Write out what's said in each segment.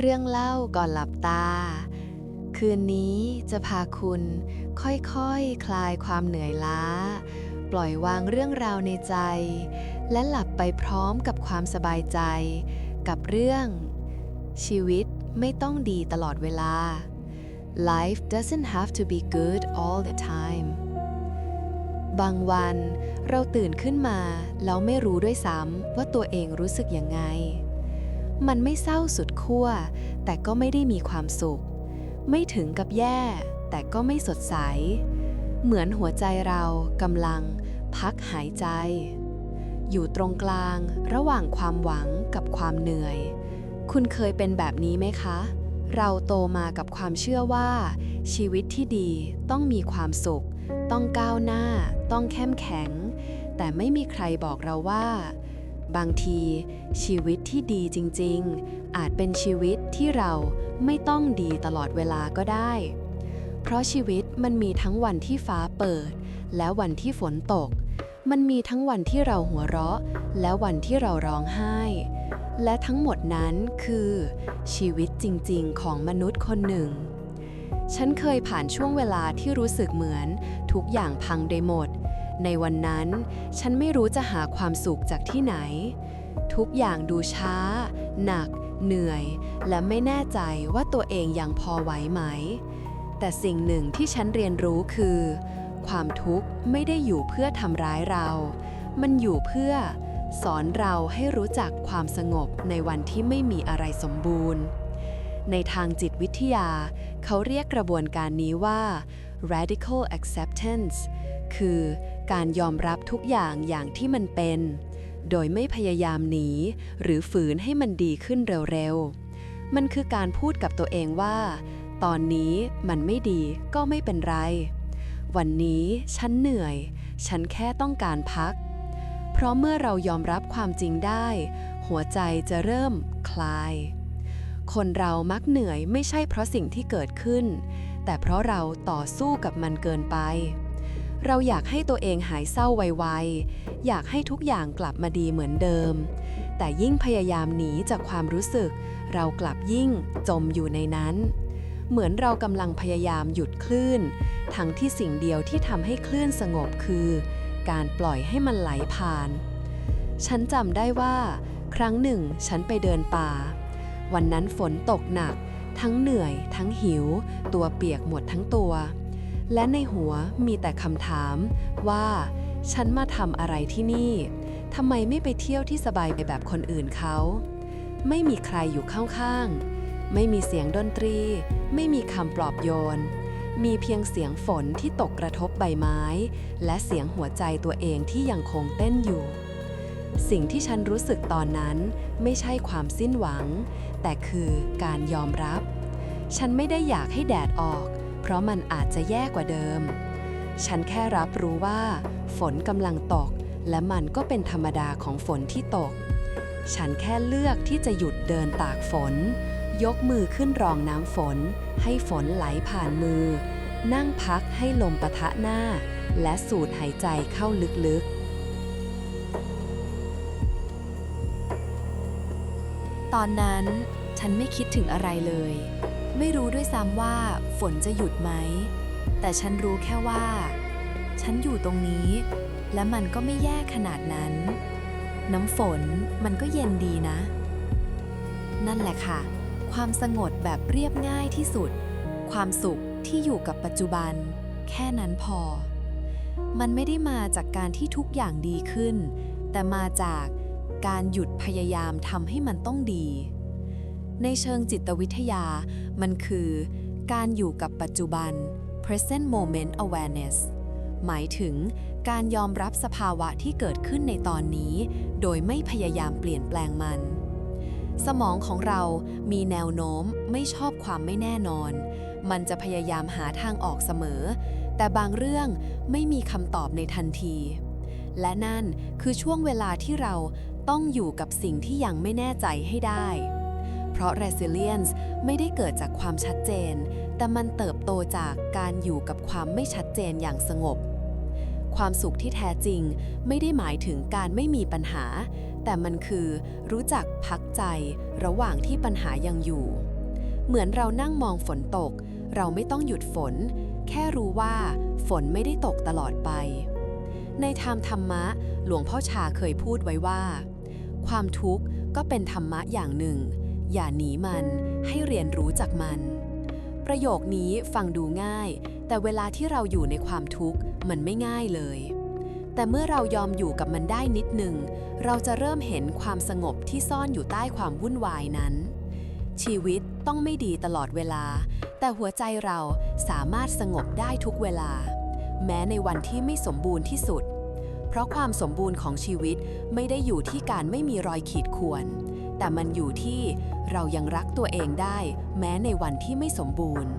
เรื่องเล่าก่อนหลับตา คืนนี้จะพาคุณค่อยๆคคลายความเหนื่อยล้า ปล่อยวางเรื่องราวในใจ และหลับไปพร้อมกับความสบายใจ กับเรื่อง ชีวิตไม่ต้องดีตลอดเวลา Life doesn't have to be good all the time บางวันเราตื่นขึ้นมาแล้วไม่รู้ด้วยซ้ำว่าตัวเองรู้สึกยังไง มันไม่เศร้าสุดขั้วแต่ก็ไม่ได้มีความสุข ไม่ถึงกับแย่ แต่ก็ไม่สดใส เหมือนหัวใจเรากำลัง พักหายใจ อยู่ตรงกลางระหว่างความหวังกับความเหนื่อย คุณเคยเป็นแบบนี้ไหมคะ เราโตมากับความเชื่อว่า ชีวิตที่ดีต้องมีความสุข ต้องก้าวหน้า ต้องเข้มแข็ง แต่ไม่มีใครบอกเราว่า บางที ชีวิตที่ดีจริง ๆ อาจเป็นชีวิตที่เราไม่ต้องดีตลอดเวลาก็ได้ เพราะชีวิตมันมีทั้งวันที่ฟ้าเปิด และวันที่ฝนตก มันมีทั้งวันที่เราหัวเราะ และวันที่เราร้องไห้ และทั้งหมดนั้นคือ ชีวิตจริง ๆ ของมนุษย์คนหนึ่ง ฉันเคยผ่านช่วงเวลาที่รู้สึกเหมือนทุกอย่างพังได้หมด ในวันนั้น ฉันไม่รู้จะหาความสุขจากที่ไหน ทุกอย่างดูช้า หนัก เหนื่อย และไม่แน่ใจว่าตัวเองยังพอไหวไหม แต่สิ่งหนึ่งที่ฉันเรียนรู้คือ ความทุกข์ไม่ได้อยู่เพื่อทำร้ายเรา มันอยู่เพื่อสอนเราให้รู้จักความสงบในวันที่ไม่มีอะไรสมบูรณ์ ในทางจิตวิทยา เขาเรียกกระบวนการนี้ว่า radical acceptance คือการยอมรับทุกอย่างอย่างที่มันเป็น โดยไม่พยายามหนี หรือฝืนให้มันดีขึ้นเร็วๆ มันคือการพูดกับตัวเองว่า ตอนนี้มันไม่ดีก็ไม่เป็นไร วันนี้ฉันเหนื่อย ฉันแค่ต้องการพัก เพราะเมื่อเรายอมรับความจริงได้ หัวใจจะเริ่มคลาย คนเรามักเหนื่อยไม่ใช่เพราะสิ่งที่เกิดขึ้น แต่เพราะเราต่อสู้กับมันเกินไป เราอยากให้ตัวเองหายเศร้าไวๆ อยากให้ทุกอย่างกลับมาดีเหมือนเดิม แต่ยิ่งพยายามหนีจากความรู้สึก เรากลับยิ่งจมอยู่ในนั้น เหมือนเรากำลังพยายามหยุดคลื่น ทั้งที่สิ่งเดียวที่ทำให้คลื่นสงบคือ การปล่อยให้มันไหลผ่าน ฉันจำได้ว่า ครั้งหนึ่ง ฉันไปเดินป่า วันนั้นฝนตกหนัก ทั้งเหนื่อย ทั้งหิว ตัวเปียกหมดทั้งตัว และในหัวมีแต่คำถามว่า ฉันมาทำอะไรที่นี่ทำไมไม่ไปเที่ยวที่สบายไปแบบคนอื่นเขา ไม่มีใครอยู่ข้างๆ ไม่มีเสียงดนตรี ไม่มีคำปลอบโยน มีเพียงเสียงฝนที่ตกกระทบใบไม้ และเสียงหัวใจตัวเองที่ยังคงเต้นอยู่ สิ่งที่ฉันรู้สึกตอนนั้นไม่ใช่ความสิ้นหวัง แต่คือการยอมรับ ฉันไม่ได้อยากให้แดดออก เพราะมันอาจจะแย่กว่าเดิม ฉันแค่รับรู้ว่า ฝนกำลังตก และมันก็เป็นธรรมดาของฝนที่ตก ฉันแค่เลือกที่จะหยุดเดินตากฝน ยกมือขึ้นรองน้ำฝน ให้ฝนไหลผ่านมือ นั่งพักให้ลมปะทะหน้า และสูดหายใจเข้าลึกๆ ตอนนั้นฉันไม่คิดถึงอะไรเลย ไม่รู้ด้วยซ้ำว่าฝนจะหยุดไหม แต่ฉันรู้แค่ว่า ฉันอยู่ตรงนี้ และมันก็ไม่แย่ขนาดนั้น น้ำฝนมันก็เย็นดีนะ นั่นแหละค่ะ ความสงบแบบเรียบง่ายที่สุด ความสุขที่อยู่กับปัจจุบัน แค่นั้นพอ มันไม่ได้มาจากการที่ทุกอย่างดีขึ้น แต่มาจาก การหยุดพยายามทำให้มันต้องดี ในเชิงจิตวิทยา มันคือ การอยู่กับปัจจุบัน present moment awareness หมายถึงการยอมรับสภาวะที่เกิดขึ้นในตอนนี้ โดยไม่พยายามเปลี่ยนแปลงมัน สมองของเรามีแนวโน้มไม่ชอบความไม่แน่นอน มันจะพยายามหาทางออกเสมอ แต่บางเรื่องไม่มีคำตอบในทันที และนั่นคือช่วงเวลาที่เรา ต้องอยู่กับสิ่งที่ยังไม่แน่ใจให้ได้ เพราะ resilience ไม่ได้เกิดจากความชัดเจน แต่มันเติบโตจากการอยู่กับความไม่ชัดเจนอย่างสงบ ความสุขที่แท้จริงไม่ได้หมายถึงการไม่มีปัญหา แต่มันคือรู้จักพักใจระหว่างที่ปัญหายังอยู่ เหมือนเรานั่งมองฝนตก เราไม่ต้องหยุดฝน แค่รู้ว่าฝนไม่ได้ตกตลอดไปในธรรมธรรมะ หลวงพ่อชาเคยพูดไว้ว่า ความทุกข์ก็เป็นธรรมะอย่างหนึ่ง อย่าหนีมันให้เรียนรู้จากมัน ประโยคนี้ฟังดูง่าย แต่เวลาที่เราอยู่ในความทุกข์มันไม่ง่ายเลย แต่เมื่อเรายอมอยู่กับมันได้นิดหนึ่ง เราจะเริ่มเห็นความสงบที่ซ่อนอยู่ใต้ความวุ่นวายนั้น ชีวิตต้องไม่ดีตลอดเวลา แต่หัวใจเราสามารถสงบได้ทุกเวลา แม้ในวันที่ไม่สมบูรณ์ที่สุด ราะความสมบูรณ์ของชีวิตไม่ได้อยู่ที่การไม่มีรอยขีดข่วน แต่มันอยู่ที่เรายังรักตัวเองได้ แม้ในวันที่ไม่สมบูรณ์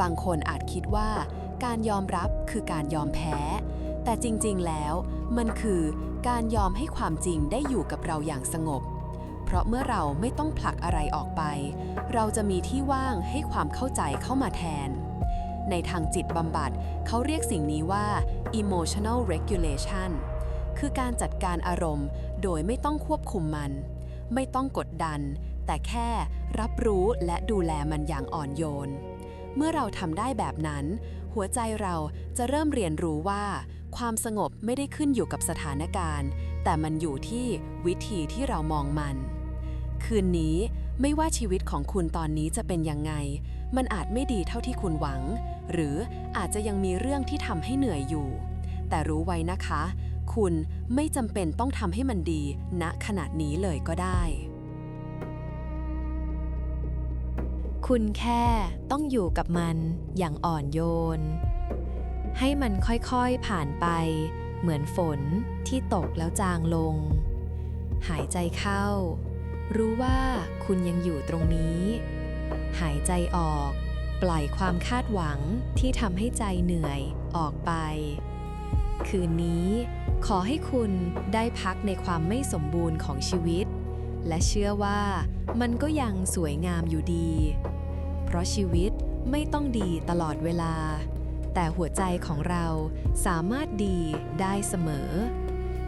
บางคนอาจคิดว่า การยอมรับคือการยอมแพ้ แต่จริงๆแล้ว มันคือการยอมให้ความจริงได้อยู่กับเราอย่างสงบ เพราะเมื่อเราไม่ต้องผลักอะไรออกไป เราจะมีที่ว่างให้ความเข้าใจเข้ามาแทน ในทางจิตบำบัดเขาเรียกสิ่งนี้ว่า emotional regulation คือการจัดการอารมณ์ โดยไม่ต้องควบคุมมัน ไม่ต้องกดดัน แต่แค่รับรู้และดูแลมันอย่างอ่อนโยน เมื่อเราทำได้แบบนั้น หัวใจเราจะเริ่มเรียนรู้ว่า ความสงบไม่ได้ขึ้นอยู่กับสถานการณ์ แต่มันอยู่ที่วิธีที่เรามองมัน คืนนี้ไม่ว่าชีวิตของคุณตอนนี้จะเป็นยังไง มันอาจไม่ดีเท่าที่คุณหวัง หรืออาจจะยังมีเรื่องที่ทำให้เหนื่อยอยู่ แต่รู้ไว้นะคะ คุณไม่จำเป็นต้องทำให้มันดีณขนาดนี้เลยก็ได้ คุณแค่ต้องอยู่กับมันอย่างอ่อนโยน ให้มันค่อยๆผ่านไป เหมือนฝนที่ตกแล้วจางลง หายใจเข้า รู้ว่าคุณยังอยู่ตรงนี้ หายใจออก ปล่อยความคาดหวังที่ทำให้ใจเหนื่อยออกไป คืนนี้ขอให้คุณได้พักในความไม่สมบูรณ์ของชีวิต และเชื่อว่ามันก็ยังสวยงามอยู่ดี เพราะชีวิตไม่ต้องดีตลอดเวลา แต่หัวใจของเราสามารถดีได้เสมอ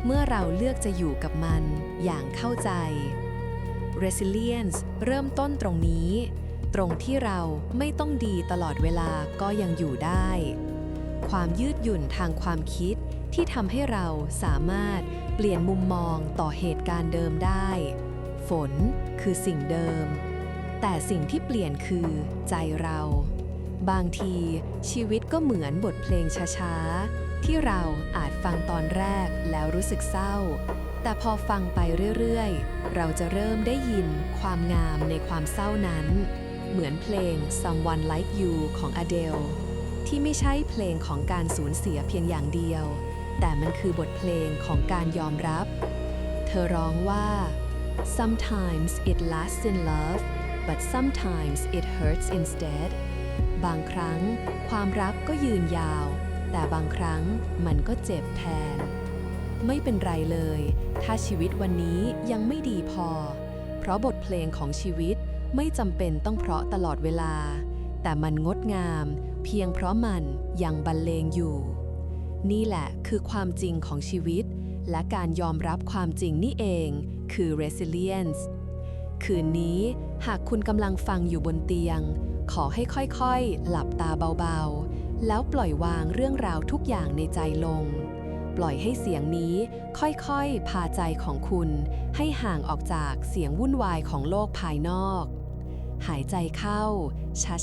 เมื่อเราเลือกจะอยู่กับมันอย่างเข้าใจ Resilience เริ่มต้นตรงนี้ ตรงที่เราไม่ต้องดีตลอดเวลาก็ยังอยู่ได้ ความยืดหยุ่นทางความคิดที่ทำให้เราสามารถเปลี่ยนมุมมองต่อเหตุการณ์เดิมได้ ฝนคือสิ่งเดิม แต่สิ่งที่เปลี่ยนคือใจเรา บางทีชีวิตก็เหมือนบทเพลงช้าๆ ที่เราอาจฟังตอนแรกแล้วรู้สึกเศร้า แต่พอฟังไปเรื่อยๆ เราจะเริ่มได้ยินความงามในความเศร้านั้น เหมือนเพลง Someone Like You ของ Adele ที่ไม่ใช่เพลงของการสูญเสียเพียงอย่างเดียว แต่มันคือบทเพลงของการยอมรับ เธอร้องว่า sometimes it lasts in love but sometimes it hurts instead บางครั้งความรักก็ยืนยาว แต่บางครั้งมันก็เจ็บแทน ไม่เป็นไรเลย ถ้าชีวิตวันนี้ยังไม่ดีพอ เพราะบทเพลงของชีวิต ไม่จำเป็นต้องเพราะตลอดเวลา แต่มันงดงาม เพียงเพราะมันยังบรรเลงอยู่ นี่แหละคือความจริงของชีวิต และการยอมรับความจริงนี่เองคือ resilience คืนนี้หากคุณกำลังฟังอยู่บนเตียง ขอให้ค่อยๆ หลับตาเบาๆ แล้วปล่อยวางเรื่องราวทุกอย่างในใจลง ปล่อยให้เสียงนี้ค่อยๆ พาใจของคุณ ให้ห่างออกจากเสียงวุ่นวายของโลกภายนอก หายใจเข้า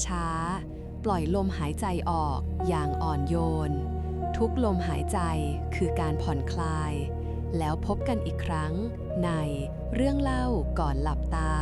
ช้าๆ ปล่อยลมหายใจออกอย่างอ่อนโยน ทุกลมหายใจคือการผ่อนคลาย แล้วพบกันอีกครั้งในเรื่องเล่าก่อนหลับตา